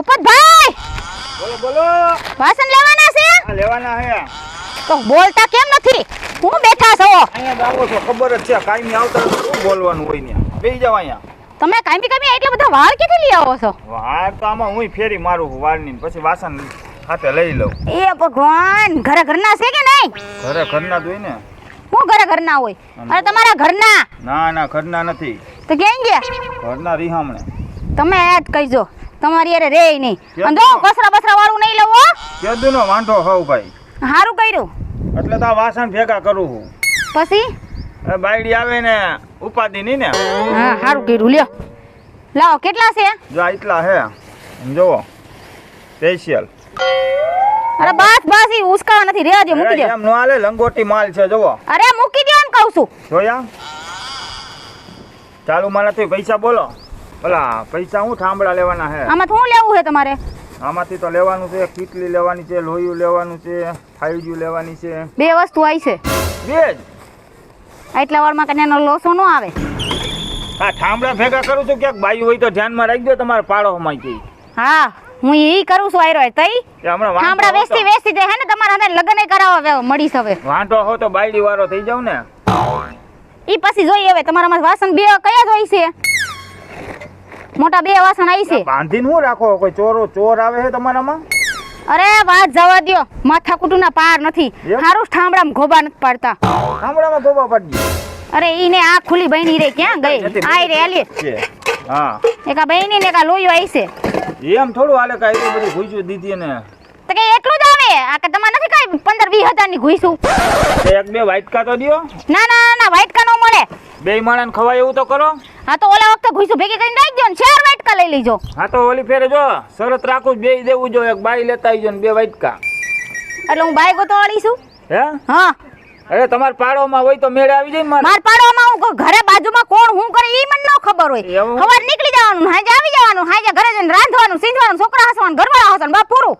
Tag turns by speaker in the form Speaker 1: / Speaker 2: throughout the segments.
Speaker 1: ભૂપતભાઈ!
Speaker 2: બોલો બોલો.
Speaker 1: ભાષણ લેવાના છે?
Speaker 2: લેવાના છે.
Speaker 1: તો બોલતા કેમ નથી? હું બેઠા છો?
Speaker 2: અહીંયા આવો છો ખબર જ છે કાયમી આવતા શું બોલવાનું હોય ને? બેહી જાવ અહીંયા.
Speaker 1: તમે કાંઈ કાંઈ એટલા બધા વાળ કેથી લઈ આવો છો?
Speaker 2: વાર તો આમાં હું ફેરી મારું વાળની પછી વાસણ હાથે લઈ લઉં.
Speaker 1: એ ભગવાન ઘરે ઘરના છે કે નહીં?
Speaker 2: ઘરે ઘરના જ હોય ને.
Speaker 1: હું ઘરે ઘરના હોય? અરે તમારા ઘરના?
Speaker 2: ના ના ઘરના નથી.
Speaker 1: તો કેમ ગયા?
Speaker 2: ઘરના રીહામણે
Speaker 1: તમે યાદ કહીજો. તમારી યારે રે નહીં. અને જો કસરા બસરા વાળું નહીં લેવો
Speaker 2: કેદુનો વાંઢો હોવ ભાઈ.
Speaker 1: સારું કર્યું.
Speaker 2: એટલે તો આ વાસણ ભેગા કરું હું.
Speaker 1: પછી?
Speaker 2: એ બાયડી આવે ને ઉપાધિ નહીં ને.
Speaker 1: હા સારું કર્યું. લ્યો. લાવો કેટલા છે?
Speaker 2: જો આ એટલા હે. જોવો. સ્પેશિયલ
Speaker 1: અરે બસ બસ ઈ ઉસકા નથી. રે દે મૂકી દે
Speaker 2: એમ નો આલે લંગોટી માલ છે જોવો.
Speaker 1: અરે મૂકી દે એમ કહું છું.
Speaker 2: જોયા? ચાલુ મારાથી પૈસા બોલો. બોલા પૈસા હું થાંભળા લેવાના હે?
Speaker 1: આમાં શું લેવું છે તમારે?
Speaker 2: આમાંથી તો લેવાનું છે કીટલી લેવાની છે લોહીયું લેવાનું છે ફાઈવજી લેવાની છે.
Speaker 1: બે વસ્તુ આવી છે.
Speaker 2: બે જ?
Speaker 1: એટલા વાળમાં કને એનો લોસો ન આવે?
Speaker 2: હા થાંભળા ભેગા કરું છું ક્યાંક બાઈ હોય તો ધ્યાનમાં રાખજો તમારે પાડો હમાઈ ગઈ
Speaker 1: હા હું ઈ કરું છું આયરો તઈ?
Speaker 2: થાંભળા વેસ્તી વેસ્તી
Speaker 1: હામડા
Speaker 2: હો
Speaker 1: ને તમારા હાથે લગ્ન કરાવવા મળીશ હવે.
Speaker 2: વાંઢો હો તો બાયડી વાળો થઈ જાવ ને.
Speaker 1: ઈ પછી જોઈએ હવે તમારામાં વાસણ બે કયા જોઈ છે? મોટા બે વાસણ આવી છે.
Speaker 2: બાંધીને હું રાખો? કોઈ ચોરો ચોર આવે છે તમારામાં?
Speaker 1: અરે વાત જવા દ્યો. માથા કુટુના પાર નથી. સારું ઠામડામાં ગોબા નથી પાડતા.
Speaker 2: ઠામડામાં ગોબા પાડી
Speaker 1: અરે ઈને આ ખુલી બહેની રે ક્યાં ગઈ? આઈ રે આલી
Speaker 2: હા.
Speaker 1: એકા બહેની ને એકા લોયો આવી છે.
Speaker 2: એમ થોડું હાલે કાઈ તો બધી ઘૂસી દીધી ને
Speaker 1: તો કે એટલું જ આવે? આ કે તમારે નથી કાઈ પંદર વીસ હજારની ઘૂસું
Speaker 2: એક બે વાઇટકા તો દ્યો.
Speaker 1: ના ના ના, ના વાઇટકા નો મળે.
Speaker 2: બે માણસ ખવાય એવું તો કરો.
Speaker 1: હા તો ઓલા વખતે ઘૂસું ભેગી કરીને રાખી દો ને ચાર વાટકા લઈ લેજો.
Speaker 2: હા તો ઓલી ફેરે જો શરત રાખું બે દેવું જો એક બાઈ લેતા આવજો ને બે વાટકા.
Speaker 1: એટલે હું બાઈ ગોતો વાળી છું?
Speaker 2: હે?
Speaker 1: હા.
Speaker 2: અરે તમાર પાડોમાં હોય તો મેળે આવી જાય મારે.
Speaker 1: માર પાડવામાં હું ઘરે બાજુમાં કોણ હું કરે ઈ મને ન ખબર હોય. ખબર નીકળી જવાનું હાજે આવી જવાનું હાજે ઘરે જઈને રાંધવાનું સીંધવાનું છોકરા હસવાનું ઘરવાળા હસવાનું બાપ પૂરું.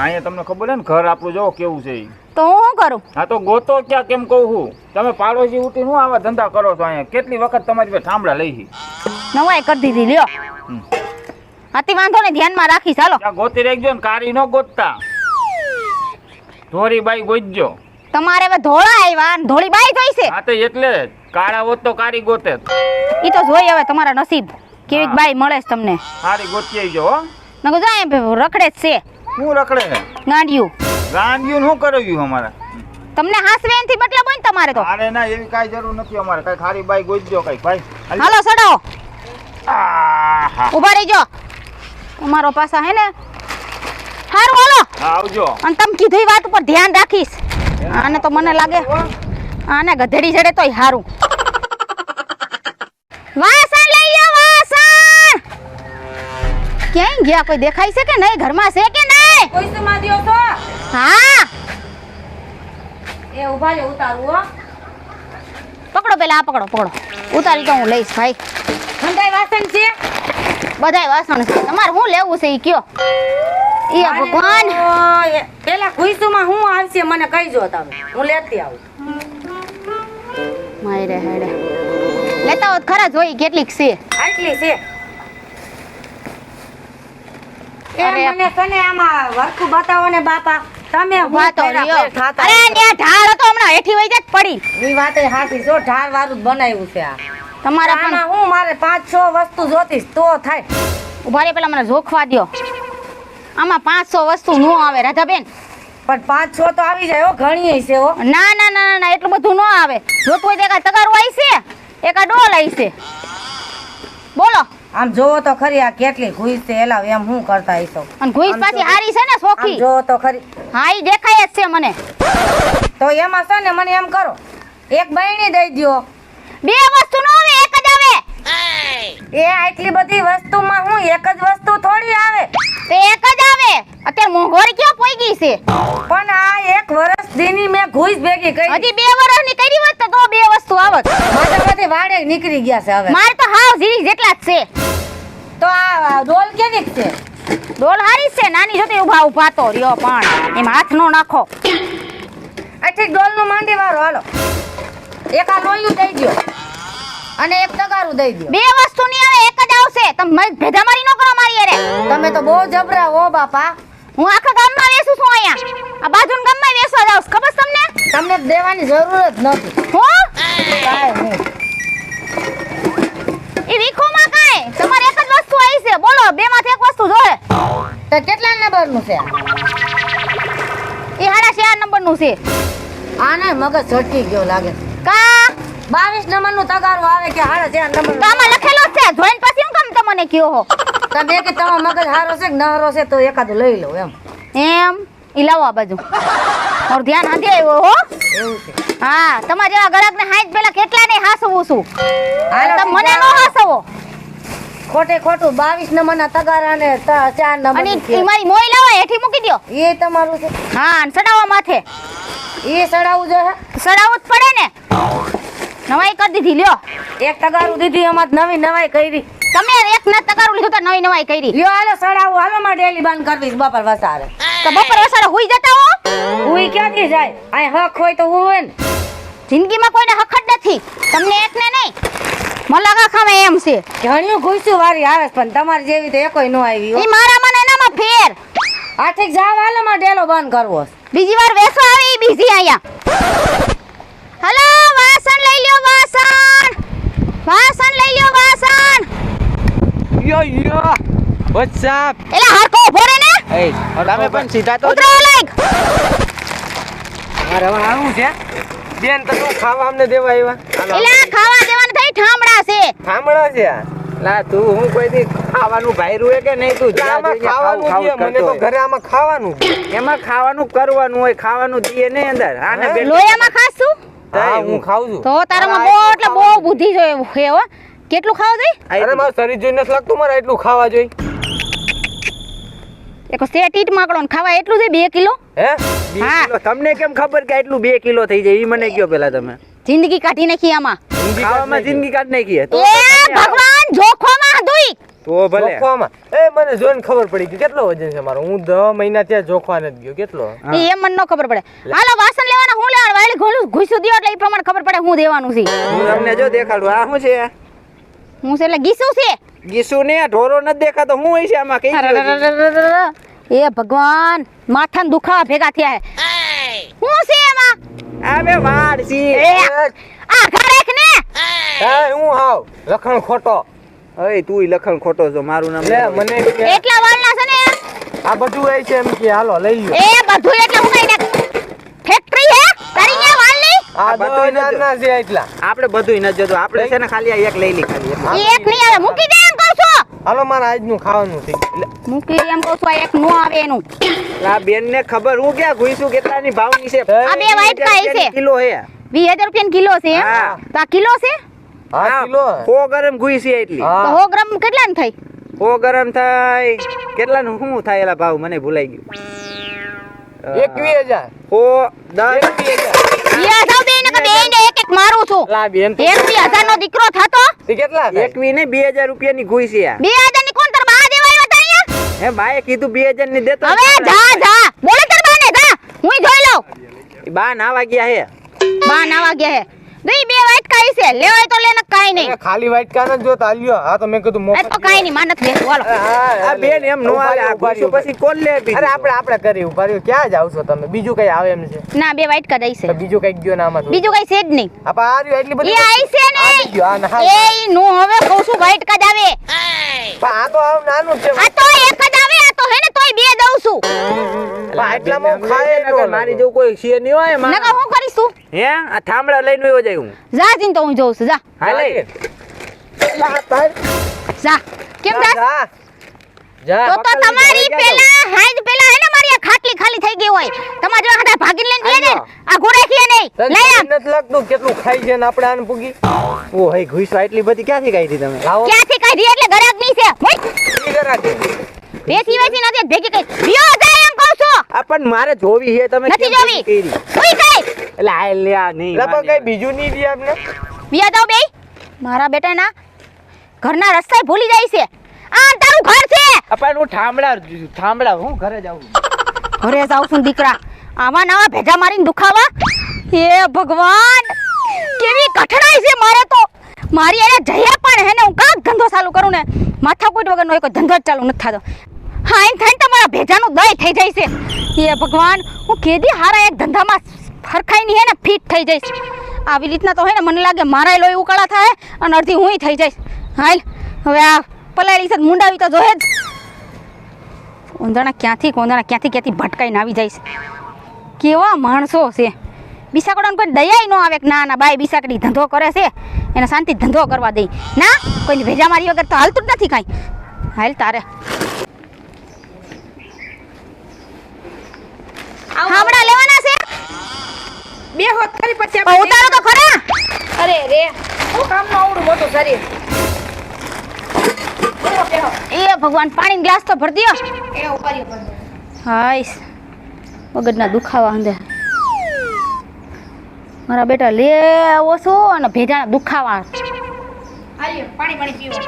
Speaker 2: અહીંયા તમને ખબર હે ને ઘર આપણું જો કેવું છે ઈ.
Speaker 1: તો હું શું કરું?
Speaker 2: હા તો ગોતો ક્યાં કેમ કહું છું તમે પાડોશી ઉઠી હું આવા ધંધા કરો છો અહીંયા? કેટલી વખત તમારી પાસે ઠામડા લઈ છી?
Speaker 1: નવાઈ કરી દીધી લ્યો. હાથી વાંધો ને ધ્યાનમાં રાખી ચાલો
Speaker 2: ગોતી રાખજો ને કારી ન ગોતતા. ધોરી બાઈ ગોતજો.
Speaker 1: તમારે હવે ધોળા આવ્યા ને ધોળી બાઈ જોઈ છે.
Speaker 2: હા તો એટલે કાળા હોત તો કારી ગોતે.
Speaker 1: ઈ તો જોઈ હવે તમારા નસીબ.
Speaker 2: કેવી.
Speaker 1: બાઈ મળે છે તમને.
Speaker 2: સારી ગોતી આવજો હો.
Speaker 1: નકર જો અહીંયા રખડે જ છે.
Speaker 2: હું રખડે
Speaker 1: ગાંડિયું.
Speaker 2: ગાંડિયું શું કરાવ્યું અમારે?
Speaker 1: તમને હાસવે એનથી મતલબ હોય ને તમારે તો.
Speaker 2: અરે ના એવી કાંઈ જરૂર નથી અમારે. કઈ ખારી બાઈ ગોતજો કઈ ભાઈ હાલો. સડો
Speaker 1: ઊભા રહી રહીજો. અમારો પાસા હે ને? હારું હાલો.
Speaker 2: હા આવજો.
Speaker 1: અને તમે કીધી વાત ઉપર ધ્યાન રાખીશ. આને તો મને લાગે આને ગધેડી જડે તોય હારું. વાસણ લઈ આવો વાસણ! ક્યાંય ગયા કોઈ દેખાય છે કે નહીં? ઘરમાં છે કે નહીં?
Speaker 3: કોઈ સમાધિયો છો
Speaker 1: હા.
Speaker 3: એ રે ઉતારું હો.
Speaker 1: પકડો પેલા આ પકડો પકડો. ઉતારી તો હું લઈશ ભાઈ.
Speaker 3: ઠંડાઈ વાસણ છે?
Speaker 1: બધાય વાસણ છે. તમારે શું લેવું છે એ કયો? એ ભગવાન.
Speaker 3: પેલા ખુઈસુમાં હું આવશે મને કહીજો તમે. હું લેતી આવું.
Speaker 1: મારે હેડે લેતા હોત ખરા જોઈ કેટલીક છે.
Speaker 3: આટલી છે. એ. મને કને આમાં વર્કું બતાવો ને બાપા. તમે વાતો થાતા
Speaker 1: અરે ન્યા ઢાળ હતો હમણાં હેઠી વઈ જાય પડી.
Speaker 3: ઈ વાતે સાચી જો ઢાળ વાળું જ બનાવ્યું છે આ.
Speaker 1: તમારા પણ
Speaker 3: હું મારે પાંચ છ વસ્તુ જોતીશ તો થાય.
Speaker 1: ઊભા રે પેલા મને જોખવા દ્યો. આમાં પાંચસો વસ્તુ નો આવે રાધાબેન.
Speaker 3: પણ પાંચ છ તો આવી જાય હો ઘણી છે હો.
Speaker 1: ના ના ના ના, ના એટલું બધું નો આવે. જોતું હોય તો એકા તગારું આવી છે એકા ડોલ આવી છે. બોલો.
Speaker 3: આમ જોવો તો ખરી આ કેટલી ઘુઈસ છે એલાવ એમ હું કરતા હશો
Speaker 1: અને ઘુઈસ પાછી હારી છે ને સોખી?
Speaker 3: જોવો તો ખરી.
Speaker 1: હા ઈ દેખાય જ છે મને.
Speaker 3: તો એમાં છે ને મને એમ કરો. એક બહેણી દઈ દ્યો.
Speaker 1: બે વસ્તુ નો આવે એક જ આવે.
Speaker 3: એ આટલી બધી વસ્તુમાં હું એક જ વસ્તુ થોડી આવે?
Speaker 1: તે એક જ આવે. અત્યારે મોંઘવારી ક્યાં પોઈ ગઈ છે?
Speaker 3: પણ આ એક વર્ષ દીની મેં ઘુઈસ ભેગી કરી.
Speaker 1: હજી બે વર્ષની કરી હોત તો બે વસ્તુ આવત.
Speaker 3: માથા માંથી વાડે નીકળી ગયા છે હવે.
Speaker 1: મારે તો હાવ ઝીણી જેટલા જ છે.
Speaker 3: તો આ ડોલ કેની છે?
Speaker 1: ડોલ હારી છે નાની જોતી ઊભા ઊભા તો રહ્યો પણ એમ હાથ નો નાખો.
Speaker 3: આથી ડોલનું માંડી વાળો હાલો. એક આ લોયું દઈ દ્યો. અને એક તગારું દઈ દ્યો.
Speaker 1: બે વસ્તુ ની આવે એક જ આવશે. તમે મારી ભેદા મારી ન કરો મારી અરે
Speaker 4: તમે તો બહુ જબરા હો બાપા.
Speaker 1: હું આખા ગામમાં વેસું છું અહીંયા. આ બાજુના ગામમાં વેસવા જાઉં. ખબર તમને?
Speaker 4: તમને દેવાની જરૂર જ નથી.
Speaker 1: હું?
Speaker 4: કાંઈ નહીં.
Speaker 1: એ વીખોમાં કાંઈ? તમારે એક જ વસ્તુ આવી છે. બોલો બે માંથી એક વસ્તુ જોડે
Speaker 4: તો કેટલા નંબરનું છે?
Speaker 1: એ હાડા નંબરનું છે.
Speaker 4: આને મગજ છટકી ગયો લાગે.
Speaker 1: કા?
Speaker 4: બાવીસ નંબરનું તગારો આવે કે હાડા ચાર
Speaker 1: તો
Speaker 4: નંબર
Speaker 1: આમાં લખેલો છે. જોઈન પછી હું કામ તમને કયો હો?
Speaker 4: તમે કે તમારો મગજ હારો છે કે નહરો છે તો એકાદ લઈ લો એમ.
Speaker 1: એમ? ઈ લાવો આ બાજુ. મારું ધ્યાન હાથે આવ્યો હો.
Speaker 4: એવું છે
Speaker 1: હા તમારા જેવા ગ્રાહકને હાઈટ પેલા કેટલા ને હાસવું છું? તમે મને નો હાસવો.
Speaker 4: ખોટે ખોટું બાવીસ નંબરના તગારા ને ચાર નંબર અને
Speaker 1: ઈ મારી મોઈ લાવો હેઠી મૂકી દો
Speaker 4: એ તમારું છે.
Speaker 1: હા અને સડાવો માથે.
Speaker 4: એ સડાવવું જો
Speaker 1: સડાવવું જ પડે ને. નવાઈ કરી દીધી લ્યો.
Speaker 4: એક તગારું દીધી અમાર નવી નવાઈ કરી.
Speaker 1: તમે એક ના તકારું લીધું તો નવી નવાઈ કરી.
Speaker 4: લ્યો હાલો સડાવું. હાલો માં ડેલી બાન કરવી બપોર વસારે.
Speaker 1: તો બપોર વસારે હોઈ જતા હો
Speaker 4: ઉઈ ક્યાંથી જાય? અહીં હક હોય તો હોય ને.
Speaker 1: જિંદગીમાં કોઈને હક જ નથી. તમને એકને નહીં. મલાગા ખામે એમ છે.
Speaker 4: ઘણ્યું ઘૂસ્યું વારી આવે છે, પણ તમારી જેવી તો એકોય ન આવી હો.
Speaker 1: ઈ મારામાં ને એનામાં ફેર.
Speaker 4: આ જાવ હાલો ડેલો બંધ કરવો છે.
Speaker 1: બીજી વાર વેસો આવે બીજી અહીંયા. હલો વાસણ લઈ લ્યો વાસણ. વાસણ લઈ લ્યો વાસણ.
Speaker 5: યો યો. વોટ્સઅપ
Speaker 1: એલા હરકો ઊભો
Speaker 5: એ તમે પણ સીધા તો
Speaker 1: ઉતરો લાઈક!
Speaker 5: મારે હવે આવું છે? બેન તો તું ખાવા અમને દેવા આવ્યા
Speaker 1: એલા ખાવા દેવાનું થઈ ઠામડા છે.
Speaker 5: ઠામડા છે? લા તું હું કોઈ દી ખાવાનું ભાયરું હે કે નહીં તું? જ્યાં જોઈએ ખાવું ખાવું જ કરતો
Speaker 6: ઘરે આમાં ખાવાનું
Speaker 5: એમાં ખાવાનું કરવાનું હોય ખાવાનું દીએ નહીં અંદર. આને
Speaker 6: હે?
Speaker 5: બેન?
Speaker 1: લોયામાં ખાસું
Speaker 6: હા હું ખાઉં છું.
Speaker 1: તો તારામાં બહુ એટલે બહુ બુદ્ધિ જોઈએ હે હો. કેટલું ખાવ જોઈએ
Speaker 6: અરે મારું શરીર જોઈને નથી લાગતું મારે એટલું ખાવા જોઈએ
Speaker 1: એક સેટ ઈટ માકડો ને ખાવા એટલું છે બે કિલો?
Speaker 6: હે?
Speaker 1: હા.
Speaker 5: કિલો. તમને કેમ ખબર કે આટલું બે કિલો થઈ જાય? એ મને કયો પેલા તમે?
Speaker 1: જિંદગી કાઢી નાખી આમાં.
Speaker 5: ખાવામાં જિંદગી કાઢ નાખી તો તો
Speaker 1: ભગવાન જોખોમાં દુઈ
Speaker 5: તો ભલે.
Speaker 6: જોખવામાં? એ મને જોઈને ખબર પડી ગઈ. કેટલો વજન છે મારો? હું 10 મહિના ત્યાં જોખવા નથી ગયો. કેટલો?
Speaker 1: એ એમ મને ન ખબર પડે. હાલો વાસણ લેવાના હું લેવાનું? વાળી ઘોળું ઘૂસું દ્યો એટલે એ પ્રમાણે ખબર પડે હું દેવાનું છે.
Speaker 5: હું તમને જો દેખાડું. આ શું છે?
Speaker 1: હું છે એટલે ગીસું છે.
Speaker 5: ગીસુ ને ઢોરો ન દેખાતો હું હોય આમાં કઈ.
Speaker 1: એ ભગવાન માથાના દુખાવા ભેગા થયા હે હું છે એમાં
Speaker 5: આ વાડ છે
Speaker 1: આ ઘરેક ને
Speaker 6: હા હાવ લખણ ખોટો
Speaker 5: અય તું લખણ ખોટો છો મારું નામ
Speaker 6: લે મને
Speaker 1: એટલા વાળના છે ને
Speaker 6: આ બધું એ છે એમ કે હાલો લઈ લ્યો
Speaker 1: એ બધું એટલે હું કઈ ફેક્ટરી હે તારી ને વાળની
Speaker 6: આ બધું. ના છે એટલા
Speaker 5: આપણે બધું ન જોતું આપણે છે ને ખાલી આ એક લઈ લી ખાલી
Speaker 1: એક નહીં આવે મૂકી દે
Speaker 6: હાલો મારે આજનું ખાવાનું છે.
Speaker 1: મૂકી એમ કહું છું એક નો આવે એનું.
Speaker 5: આ બેન ને ખબર હું ક્યાં ઘુઈશું કેટલાની ભાવની છે?
Speaker 1: આ બે વાઈટ કાઈ છે.
Speaker 5: કિલો હે
Speaker 1: 20000 રૂપિયા કિલો છે એમ? તો આ કિલો છે?
Speaker 6: હા કિલો
Speaker 5: 100 ગ્રામ ઘુઈ એટલી.
Speaker 1: તો 100 ગ્રામ કેટલાની થઈ
Speaker 5: 100 ગ્રામ થાય. કેટલાનું શું થાય એલા ભાવ? મને ભૂલાઈ ગયું.
Speaker 6: 21000 100
Speaker 1: 10 20000 યાર બેન કે બેન એક એક મારું છું.
Speaker 6: લા બેન
Speaker 1: 21000 હજારનો દીકરો થતો?
Speaker 6: એ કેટલા
Speaker 5: એકવી ને 2000 રૂપિયાની ઘૂઈ છે આ.
Speaker 1: 2000 ની કોણ તાર બા દેવાયો હતા અહીંયા?
Speaker 5: હે બાએ કીધું 2000 ની દેતો
Speaker 1: હવે જા જા. બોલે તાર બાને જા. હું જોઈ લઉં.
Speaker 5: બા ના વાગ્યા હે.
Speaker 1: બા ના વાગ્યા હે. કાઈ છે. લેવાય તો લેને કાઈ નહીં.
Speaker 6: ખાલી white કાન જ જોતા લ્યો. હા તો મેં કીધું
Speaker 1: એ તો કાઈ નહીં માનત બેસ હાલો.
Speaker 5: આ બેન એમ નો હાલે આ ઘૂસું પછી કોણ લે
Speaker 6: અરે આપણે આપણે કરી ઊભા ક્યાં જાવ છો તમે? બીજું કઈ આવે એમ છે?
Speaker 1: ના બે વાઈટ કા દઈ છે.
Speaker 6: બીજું કઈ ગયો ના આમાં
Speaker 1: બીજું કઈ છે જ નહીં.
Speaker 6: આપા આ રહ્યું એટલી
Speaker 1: એ આઈ છે ને.
Speaker 6: આવી ના-
Speaker 1: એ નો હવે કહું છું વાઈટ કા જ આવે?
Speaker 6: પણ આ તો આમ નાનું છે.
Speaker 1: આ તો એક જ આવે આ તો હે ને તોય બે દઉં છું.
Speaker 6: પણ ખાય
Speaker 5: મારી જેવું કોઈ છે નહીં હોય
Speaker 1: નકા હું કરીશું?
Speaker 5: હે? આ થાંભળા લઈને વયો જાય હું.
Speaker 1: જા જીન તો હું જોઉં છું. જા.
Speaker 5: હાલે
Speaker 1: જા કેમ જા
Speaker 6: જા?
Speaker 1: તો તો તમારી પેલા હાજ પેલા હે ને મારી આ ખાટલી ખાલી થઈ ગઈ હોય. તમારા જો હાથે ભાગી લઈને દે ને આ ઘોડે ખીએ નહીં. લઈ આમ
Speaker 6: નથી લાગતું કેટલું ખાઈ છે ને આપણે આને પૂગી?
Speaker 5: ઓ હે ઘૂસવા એટલી બધી ક્યાંથી કાઢી તમે?
Speaker 6: લાવો
Speaker 1: ક્યાંથી કાઢી? એટલે ગરાકની છે. હોય
Speaker 6: ઈ દે.
Speaker 1: બેસી બેસી નથી ભેગી કઈ વિયો જાય એમ કહું છું.
Speaker 5: આ પણ મારે જોવી છે તમે
Speaker 1: નથી જોવી.
Speaker 5: એટલે આ લે નહીં
Speaker 6: લા, પણ કઈ બીજું નહીં દે આપને
Speaker 1: વિયા દો બે મારા બેટાના ઘરના રસ્તા ભૂલી જાય છે. આ તારું ઘર છે.
Speaker 5: અપણ હું થાંભળા થાંભળા હું ઘરે જાઉં
Speaker 1: ઘરે જાઉં છું દીકરા. આવા નવા ભેજા મારીને દુખાવા. હે ભગવાન કેવી કઠણાઈ છે મારે તો. મારી એને જયા પણ હે ને હું કાંક ધંધો ચાલુ કરું ને. માથા કરવાનો વગરનો કોઈ ધંધો જ ચાલુ નથી થતો. હા એમ થાય ને તમારા ભેજાનું દય થઈ જાય છે. એ ભગવાન હું કેદી હારા એક ધંધામાં ફરખાઈની હે ને ફિટ થઈ જઈશ. આવી રીતના તો હે ને મને લાગે મારા લોહી ઉકાળા થાય અને અડધી હું થઈ જઈશ. હાલ હવે આ પલાળી છે મુંડાવી તો જોહે જ. કોંદાણા ક્યાંથી કોંદાણા ક્યાંથી ક્યાંથી ભટકાઈને આવી જઈશ. કેવા માણસો છે. બિસાકડાને કોઈ દયાય ન આવે કે ના ના બાય બિસાકડી ધંધો કરે છે. એને શાંતિ ધંધો કરવા દઈ ના કોઈને ભેજા મારી વગર તો હાલતું જ નથી કાંઈ. હાલ તારે. હામડા લેવાના
Speaker 4: હોત કરી પછી
Speaker 1: પણ ઉતારો તો ખરા.
Speaker 4: અરે રે હું કામનું આવડું મોટું શરીર.
Speaker 1: એ ભગવાન પાણી ગ્લાસ તો ભર દ્યો.
Speaker 4: એ ઉપાડીએ પણ.
Speaker 1: હાઈસ. મગજના દુખાવા હંદે મારા બેટા લે આવો છો અને ભેજાના દુખાવા.
Speaker 4: આલ્યો પાણી પાણી પીવો.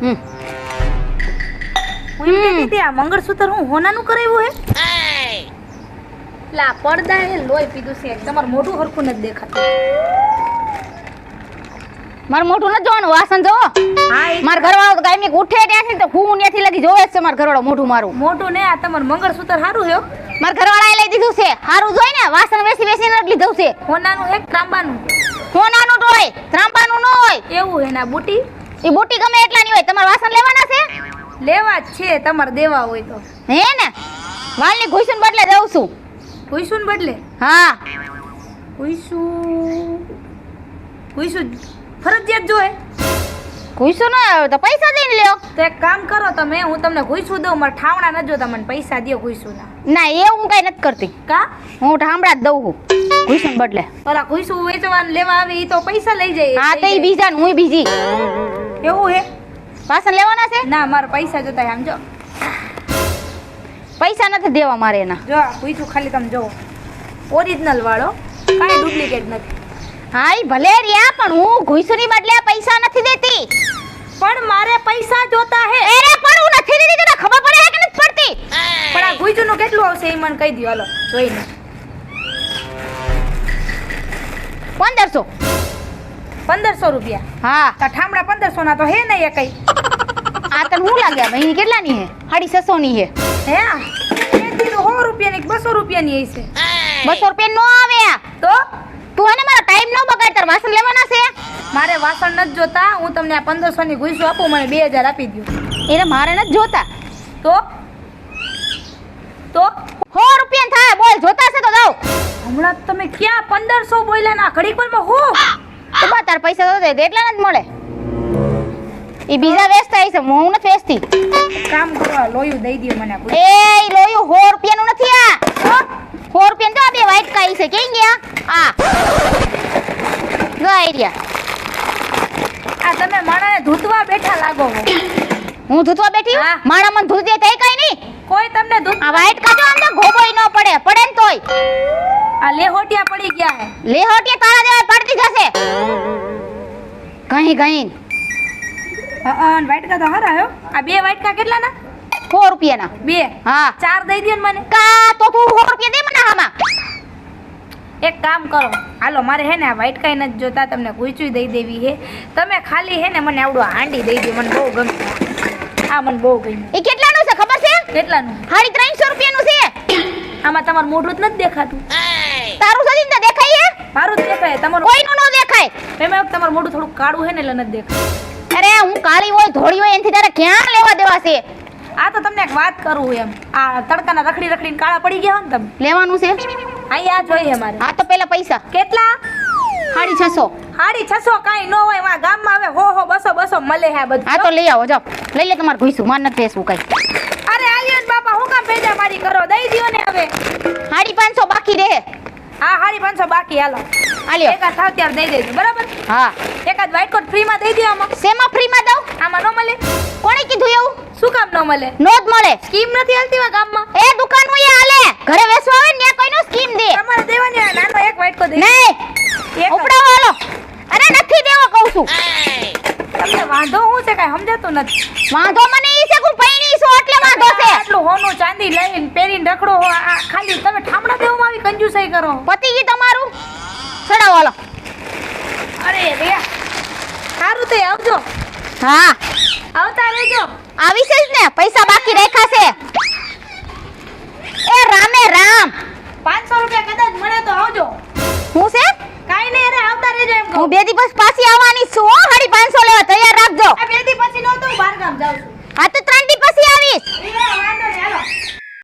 Speaker 1: હમ.
Speaker 4: હું એમ કહેતી આ મંગળસૂત્ર હું હોનાનું કરાવ્યું હે? લા પડદા એ લોહી પીધું છે. તમારું મોઢું હરખું નથી દેખાતું.
Speaker 1: મારું મોઢું નથી જોવાનું વાસણ જોવો. મારા ઘરવાળો તો કાંઈ ઉઠે ત્યાંથી તો હું ત્યાંથી લગી જોવે છે મારા ઘરવાળો મોઢું મારું.
Speaker 4: મોઢું ને આ તમારું મંગળસૂત્ર સારું હે.
Speaker 1: મારા ઘરવાળાએ લઈ દીધું છે. સારું જોઈ ને વાસણ બેસી બેસીને જ લીધું છે.
Speaker 4: હોનાનું એક ત્રાંબાનું?
Speaker 1: સોનાનું તો હોય ત્રાંબાનું ન હોય.
Speaker 4: એવું હે ના બુટી?
Speaker 1: એ બુટી ગમે એટલા ની હોય તમારે વાસણ લેવાના છે?
Speaker 4: લેવા જ છે તમારે દેવા હોય તો.
Speaker 1: હે ને? વાલની ઘૂસણ બદલે દઉં છું.
Speaker 4: ને બદલે?
Speaker 1: હા.
Speaker 4: ભૂસું ભૂસું ફરજિયાત જોએ
Speaker 1: ઘૂસું ના આવે તો પૈસા દઈને લ્યો.
Speaker 4: તો એક કામ કરો તમે હું તમને ઘૂસું દઉં મારા ઠામણા ન જોતા મને પૈસા દો ઘૂસું ના
Speaker 1: ના એ હું કઈ નથી કરતી.
Speaker 4: કા?
Speaker 1: હું ઠામડા જ દઉં છું. ઘૂસણ બદલે.
Speaker 4: ઓલા ઘૂસું વેચવા લેવા આવે એ તો પૈસા લઈ જાય
Speaker 1: હા તો એ બીજા હું બીજી.
Speaker 4: એવું હે?
Speaker 1: વાસણ લેવાના છે?
Speaker 4: ના મારા પૈસા જોતા હે, આમ જો.
Speaker 1: પૈસા નથી દેવા મારે એના.
Speaker 4: જો પૂછું ખાલી તમે જો ઓરિજિનલ વાળો કાંઈ ડુપ્લિકેટ નથી.
Speaker 1: હા એ ભલે રહ્યા પણ હું ઘૂસરી બદલે પૈસા નથી દેતી.
Speaker 4: પણ મારે પૈસા જોતા હે
Speaker 1: અરે પણ હું નથી દેતી તને ખબર પડે કે નથી પડતી?
Speaker 4: પણ આ ઘૂસું નું કેટલું આવશે એ મને કહી દો હાલો જોઈને.
Speaker 1: પંદરસો.
Speaker 4: પંદરસો રૂપિયા.
Speaker 1: હા.
Speaker 4: તો ઠામડા પંદરસો ના તો હે નહીં એ કઈ.
Speaker 1: આ તને હું લાગ્યા ભાઈ કેટલાની હે? સાડી છસો ની હે
Speaker 4: હે સો રૂપિયાની બસો રૂપિયાની હશે.
Speaker 1: બસો રૂપિયા નો આવે
Speaker 4: તો?
Speaker 1: તું એને મારો ટાઈમ નો બગાડ તાર વાસણ લેવાના છે?
Speaker 4: મારે વાસણ નથી જોતા. હું તમને આ પંદરસો ની ઘૂસું આપું મને બે હજાર આપી દો
Speaker 1: એને મારે નથી જોતા.
Speaker 4: તો? તો?
Speaker 1: સો રૂપિયા થાય. બોલ જોતા છે તો દઉં
Speaker 4: હમણાં તમે ક્યાં પંદરસો બોલ્યા ના? ઘડીક પર હું.
Speaker 1: તો બા તાર પૈસા તો એટલા જ મળે. એ બીજા વેચતા હશે હું નથી વેચતી.
Speaker 4: કામ કરો લોયું દઈ દો મને
Speaker 1: એ લોયું સો રૂપિયાનું નથી આ. સો રૂપિયાનું તો આ બે વાઈટ કાઈ છે. કેમ ગયા? આ. ગઈ રહ્યા
Speaker 4: આ તમે માણાને ધૂતવા બેઠા લાગો
Speaker 1: હું. ધૂતવા બેઠી?
Speaker 4: હા.
Speaker 1: મારા મન ધૂત દે તઈ કઈ નહીં.
Speaker 4: કોઈ તમને ધૂત
Speaker 1: આ વાઈટ કાજો આમને ગોબોય ન પડે પડે ને તોય.
Speaker 4: આ લેહોટિયા પડી ગયા હે.
Speaker 1: લેહોટિયા તારા દેવા પડતી જશે. કहीं કहीं
Speaker 4: અન વાટકા તો હારા હો. આ બે વાટકા કેટલા ના
Speaker 1: સો રૂપિયાના.
Speaker 4: બે.
Speaker 1: હા.
Speaker 4: ચાર દઈ દે મને.
Speaker 1: કા તો તું 4 રૂપિયા દે મને આમાં.
Speaker 4: એક કામ કરો. હાલો મારે હે ને આ વાટકાઈ નથી જોતા તમને ગુચું દઈ દેવી હે. તમે ખાલી હે ને મને આવડું હાંડી દઈ દે મને બહુ ગમે આ મને બહુ ગમ્યું.
Speaker 1: એ કેટલાનું છે ખબર છે?
Speaker 4: કેટલાનું?
Speaker 1: સાડી ત્રણસો રૂપિયાનું છે.
Speaker 4: આમાં તમારું મોઢું જ નથી દેખાતું.
Speaker 1: તારું સજીન તો દેખાય
Speaker 4: મારું જ દેખાય તમારું
Speaker 1: કોઈનું ન દેખાય.
Speaker 4: એમાં તમારું મોઢું થોડું કાળું હે ને એટલે નથી દેખાય
Speaker 1: અરે હું કાળી હોય ધોળી હોય એનાથી તારે ક્યાં લેવા દેવા છે?
Speaker 4: આ તો તમને એક વાત કરું એમ. આ તડકાના રખડી રખડીને કાળા પડી ગયા હો ને તમે?
Speaker 1: લેવાનું છે?
Speaker 4: અહીંયા જોઈએ મારે
Speaker 1: હા તો પેલા પૈસા.
Speaker 4: કેટલા?
Speaker 1: સાડી છસો.
Speaker 4: સાડી છસો કાંઈ ન હોય વા ગામમાં આવે. હો હો બસો બસો મળે હે આ બધું.
Speaker 1: આ તો લઈ આવો જાઓ. લઈ લે તમારે ઘૂસું માર નથી બેસવું કઈ.
Speaker 4: અરે આલિયન બાપા હું કામ ભેજા મારી કરો? દઈ દ્યો ને. હવે
Speaker 1: હાડી પાંચસો બાકી રહે.
Speaker 4: હા હાડી પાંચસો બાકી હાલો.
Speaker 1: આલ્યો
Speaker 4: એકાદ થાવ ત્યારે દઈ દેજો બરાબર?
Speaker 1: હા.
Speaker 4: એકાદ વ્હાઈટ કોટ ફ્રીમાં દઈ દો આમાં.
Speaker 1: શેમાં ફ્રીમાં દઉં?
Speaker 4: આમાં ન મળે.
Speaker 1: કોણે કીધું એવું?
Speaker 4: શું કામ ન મળે?
Speaker 1: નો જ મળે.
Speaker 4: સ્કીમ નથી હાલતી વા ગામમાં?
Speaker 1: એ દુકાન હું હાલે. ઘરે વેચવા આવે ને ત્યાં કોઈનો સ્કીમ દે.
Speaker 4: તમારે દેવાની નાનો એક વ્હાઈટ કોટ દે.
Speaker 1: નહીં. ઉપડાવો હાલો. અરે નથી દેવો કહું છું.
Speaker 4: તમને વાંધો શું છે કાંઈ સમજાતું નથી.
Speaker 1: વાંધો મને છો એટલે વાંધો છે.
Speaker 4: આટલું હોનું ચાંદી લઈને પહેરીને રખડો ખાલી તમે ઠામડા દેવામાં આવી કંજુસાઈ કરો.
Speaker 1: પતિ ગઈ તમારું? ચડાવો હાલો.
Speaker 4: અરે રે સારું તે આવજો.
Speaker 1: હા.
Speaker 4: આવતા રહેજો.
Speaker 1: આવી છે ને પૈસા બાકી રાખ્યા છે. એ રામે રામ.
Speaker 4: 500 રૂપિયા કદાચ મળે તો આવજો.
Speaker 1: હું છે?
Speaker 4: કાઈ નહીં રે આવતા રહેજો એમ કહું.
Speaker 1: હું બે દિવસ પાછી આવવાની છું હો હાડી 500 લેવા તૈયાર રાખજો.
Speaker 4: બે દિવસ પછી નો તો બહાર ગામ જાઉં છું.
Speaker 1: હા તો ત્રણ પછી
Speaker 4: આવીશ